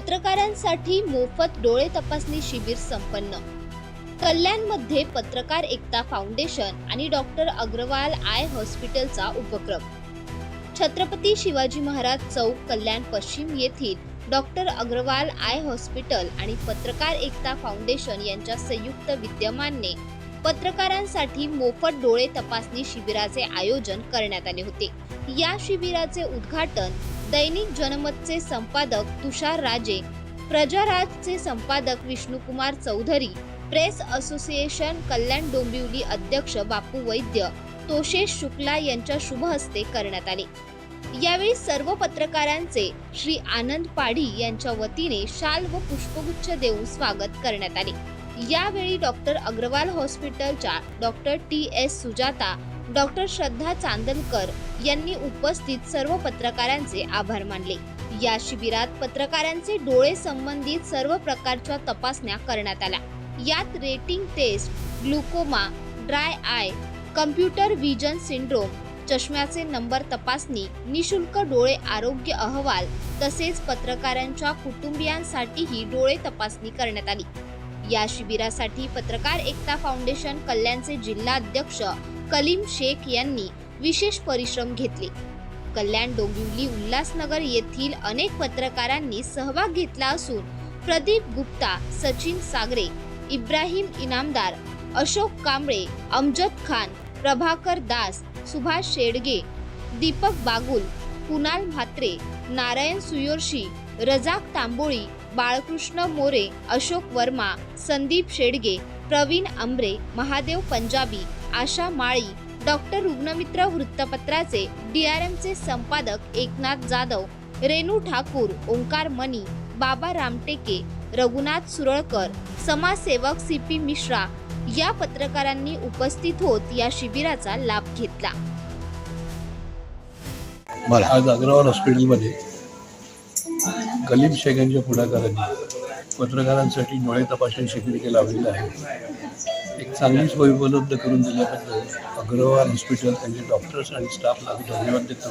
पत्रकारांसाठी मोफत डोळे तपासणी शिबिर संपन्न. कल्याणमध्ये पत्रकार एकता फाउंडेशन आणि डॉक्टर अग्रवाल आय हॉस्पिटलचा उपक्रम. छत्रपती शिवाजी महाराज चौक कल्याण पश्चिम येथील डॉक्टर अग्रवाल आय हॉस्पिटल आणि पत्रकार एकता फाउंडेशन यांच्या संयुक्त विद्यमाने पत्रकारांसाठी मोफत डोळे तपासणी शिबिराचे आयोजन करण्यात आले होते. या शिबिराचे उद्घाटन दैनिक जनमतचे संपादक तुषार राजे प्रजाराजचे संपादक विष्णुकुमार चौधरी प्रेस असोसिएशन कल्याण डोंबिवली अध्यक्ष बापू वैद्य तोशेष शुक्ला यांच्या शुभ हस्ते करण्यात आले. यावेळी सर्व पत्रकारांचे श्री आनंद पाढी यांच्या वतीने शाल व पुष्पगुच्छ देऊन स्वागत करण्यात आले. यावेळी डॉक्टर अग्रवाल हॉस्पिटलच्या doctor T S Sujata doctor Shraddha Chandalkar यांनी उपस्थित सर्व पत्रकारांचे आभार मानले. या शिबिरात पत्रकारांचे डोळे संबंधित सर्व प्रकारच्या तपासण्या करण्यात आल्या. यात rating test glaucoma dry eye computer vision syndrome चष्म्याचे number तपासणी निशुल्क डोळे आरोग्य अहवाल तसेच पत्रकारांच्या कुटुंबियांसाठीही डोळे तपासणी करण्यात आली. या शिबिरासाठी पत्रकार एकता फाउंडेशन कल्याणचे जिल्हाध्यक्ष कलीम शेख यांनी विशेष परिश्रम घेतले. कल्याण डोंबिवली उल्हासनगर येथील अनेक पत्रकारांनी सहभाग घेतला असून प्रदीप गुप्ता सचिन सागरे इब्राहिम इनामदार अशोक कांबळे अमजद खान प्रभाकर दास सुभाष शेडगे दीपक बागुल कुणाल म्हात्रे नारायण सुयोर्शी रजाक तांबोळी बाळकृष्ण मोरे अशोक वर्मा संदीप शेडगे प्रवीण आंबरे महादेव पंजाबी आशा माळी डॉक्टर रुग्णमित्र वृत्तपत्राचे डीआरएमचे संपादक एकनाथ जाधव रेणू ठाकूर ओंकार मनी बाबा रामटेके रघुनाथ सुरळकर समाजसेवक सी पी मिश्रा या पत्रकारांनी उपस्थित होत या शिबिराचा लाभ घेतला. आज अग्रवाल हॉस्पिटलमध्ये कलीम शेख यांच्या पुढाकारांनी पत्रकारांसाठी डोळे तपासणी शिबिर लावलेलं आहे. एक चांगली सोय उपलब्ध करून दिल्याबद्दल अग्रवाल हॉस्पिटल त्यांचे डॉक्टर्स आणि स्टाफला धन्यवाद देतो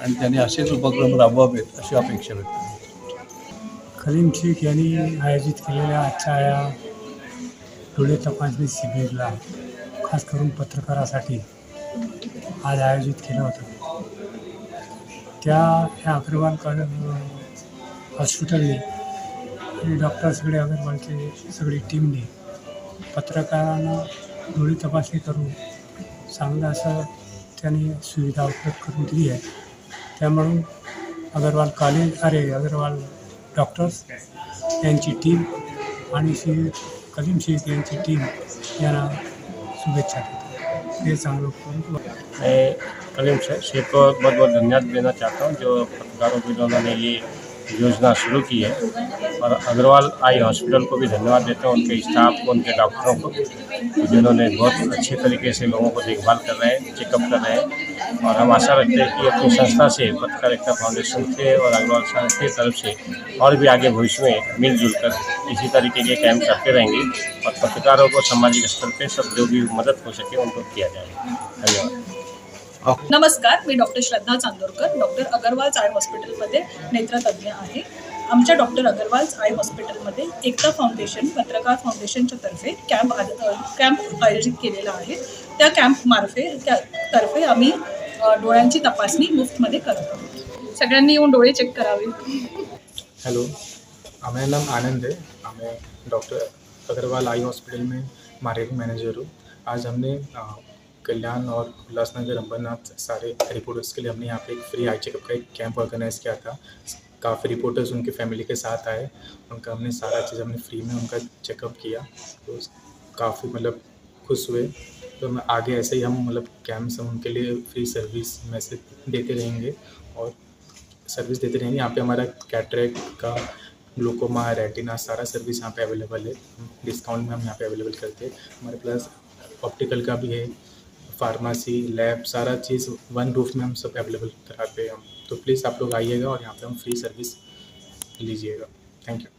आणि त्यांनी असेच उपक्रम राबवावेत अशी अपेक्षा व्यक्त करतो. कलीम शेख यांनी आयोजित केलेल्या आजच्या या डोळे तपासणी शिबिरला खास करून पत्रकारासाठी आज आयोजित केलं होतं. त्या ह्या अग्रवाल कॉलेज हॉस्पिटलने आणि डॉक्टर सगळे अग्रवालचे सगळी टीमने पत्रकारांना डोळे तपासणी करून चांगलं असं त्यांनी सुविधा उपलब्ध करून दिली आहे. त्यामुळं अग्रवाल कॉलेज अरे अग्रवाल डॉक्टर्स यांची टीम आणि श्री कलीम शेख यांची टीम यांना शुभेच्छा देतो. हे चांगलं करून मैं कलीम शेख को बहुत बहुत धन्यवाद देना चाहता. हूँ जो पत्रकारों के उन्होंने ये योजना शुरू की है। और अग्रवाल आई हॉस्पिटल को भी धन्यवाद देता हूँ, उनके स्टाफ को, उनके डॉक्टरों को, जिन्होंने बहुत अच्छे तरीके से लोगों को देखभाल कर रहे हैं, चेकअप कर रहे हैं। और हम आशा रखते हैं कि अपनी संस्था से, पत्रकार एकता फाउंडेशन से और अग्रवाल साहब की तरफ़ से और भी आगे भविष्य में मिलजुल कर इसी तरीके के कैंप करते रहेंगे और पत्रकारों को सामाजिक स्तर पर सब जो भी मदद हो सके उनको किया जाएगा धन्यवाद। नमस्कार मी doctor Shraddha Chandorkar doctor Agarwal eye हॉस्पिटलमध्ये नेत्रतज्ञ आहे. आमच्या डॉक्टर अगरवाल आय हॉस्पिटलमध्ये एकता फाउंडेशन पत्रकार फाउंडेशनच्या तर्फे कॅम्प कॅम्प आयोजित केलेला आहे. त्या कॅम्पमार्फे त्या तर्फे आम्ही डोळ्यांची तपासणी मुफ्तमध्ये करत आहोत. सगळ्यांनी येऊन डोळे चेक करावे. हेलो मेरा नाम आनंद है हाँ, मैं डॉक्टर अग्रवाल आई हॉस्पिटल में मार्केटिंग मैनेजर हूँ आज हमने कल्याण और उल्लासनगर अंबरनाथ सारे रिपोर्टर्स के लिए हमने यहाँ पे एक फ्री आई चेकअप का एक कैंप ऑर्गेनाइज किया था। काफ़ी रिपोर्टर्स उनके फैमिली के साथ आए, उनका हमने सारा चीज़ हमने फ्री में उनका चेकअप किया। तो काफ़ी मतलब खुश हुए। तो मैं आगे ऐसे ही हम मतलब कैंप्स हम उनके लिए फ्री सर्विस में से देते रहेंगे और सर्विस देते रहेंगे। यहाँ पे हमारा कैटरेक्ट का ग्लूकोमा रेटिना सारा सर्विस यहाँ पे अवेलेबल है। डिस्काउंट में हम यहाँ पे अवेलेबल करते हैं। हमारे प्लस ऑप्टिकल का भी है फार्मेसी लैब सारा चीज़ वन रूफ में हम सब अवेलेबल कराते हैं। हम तो प्लीज़ आप लोग आइएगा और यहाँ पे हम फ्री सर्विस लीजिएगा। Thank you